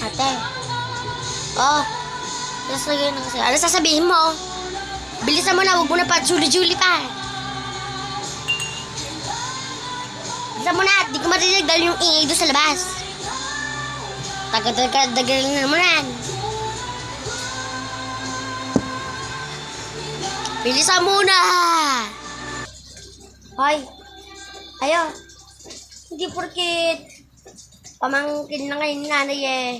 ate. Oh, lagyan na kasi. Ano sasabihin mo? Bilisan mo na, huwag mo na pa, Julie-Julie pa. Bilisan mo na, di ko marinig dahil yung ingay doon sa labas. Tagal-tagal na naman yan. Bilisan mo na! Hoy, ayo. Hindi porkit pamangkin na ngayon nanay eh.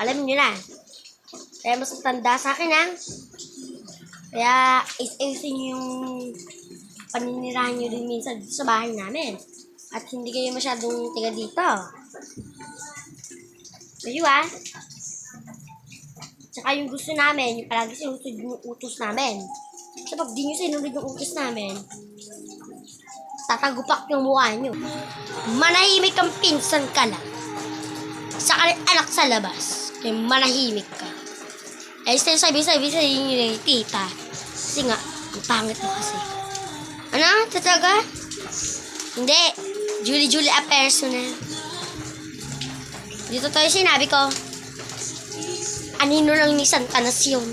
Alam niyo na. Kaya mas matanda sa akin ha. Kaya is-ayusin yung paninirahan niyo din minsan sa bahay namin. At hindi kayo masyadong tiga dito. Kayo ah. Tsaka yung gusto namin, yung palagi sinunod yung utos namin. Kasi pag di nyo sinunod yung utos namin, tatagupak yung mukha nyo. Manahimik kang pinsan ka lang. Sa anak sa labas, kaya manahimik ka. Eh, sabi sabi sabi sa inyo ni tita. Kasi nga, ang pangit mo kasi. Ano? Tataga? Hindi. Julie Julie a personal. Dito tayo sinabi ko. Anino lang ni Santa Nacion.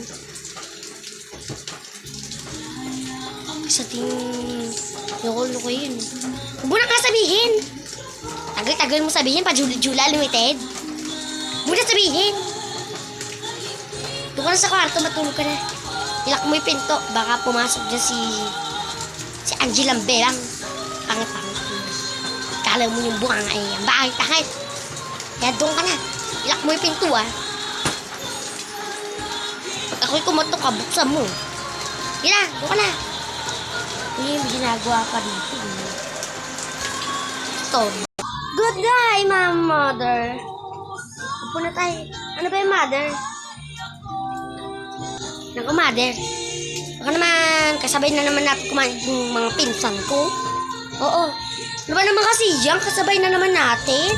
Sa ting... Loko-loko yun. Huwag mo na nga sabihin. Tagal-tagal mo sabihin pa Jula, Limited. Huwag mo na sabihin. Doon sa kwarto, matulog ka na. Ilak mo yung pinto. Baka pumasok dyan si... Si Angie Lamberang. Pangit-pangit. Kala mo yung bunga nga eh. Ang bakit-pangit. Kaya doon ka na. Ilak mo yung pinto ah. Pag ako'y kumatok ka, buksan mo. Sige na, doon ka na. Hindi yung ginagawa ka dito. eh. Ito. Good day, ma'am, mother. Upo na tayo. Ano ba yung mother? Naku, mother. Baka naman, kasabay na naman natin kumain yung mga pinsan ko. Oo. Ano ba naman kasi yan? Kasabay na naman natin.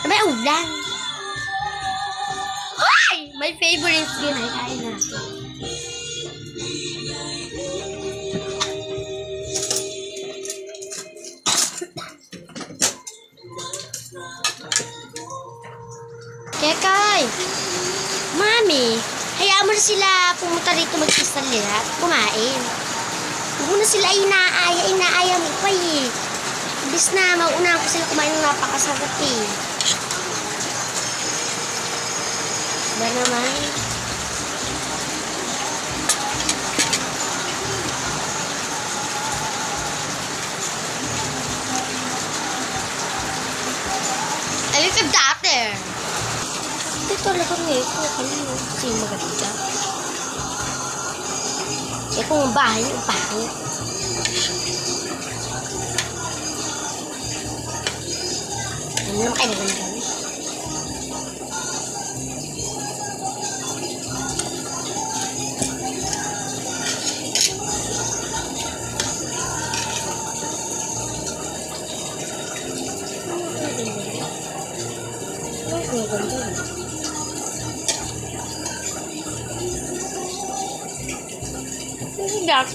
Ano ba yung ulan? Ay! My favorite yun ay kain natin. Kekay! Mami, hayaan mo na sila pumunta rito mag-isal nila at kumain. Huwag na sila inaaya, inaaya mo pa eh. Imbis na maunahan ko sila kumain ng napakasarap eh. Ba naman? Little daughter. Ito talaga ngayon ko kanino. Kasi maganda. Eh kung bahay pangit. Ano naman kayo naganda? ডাক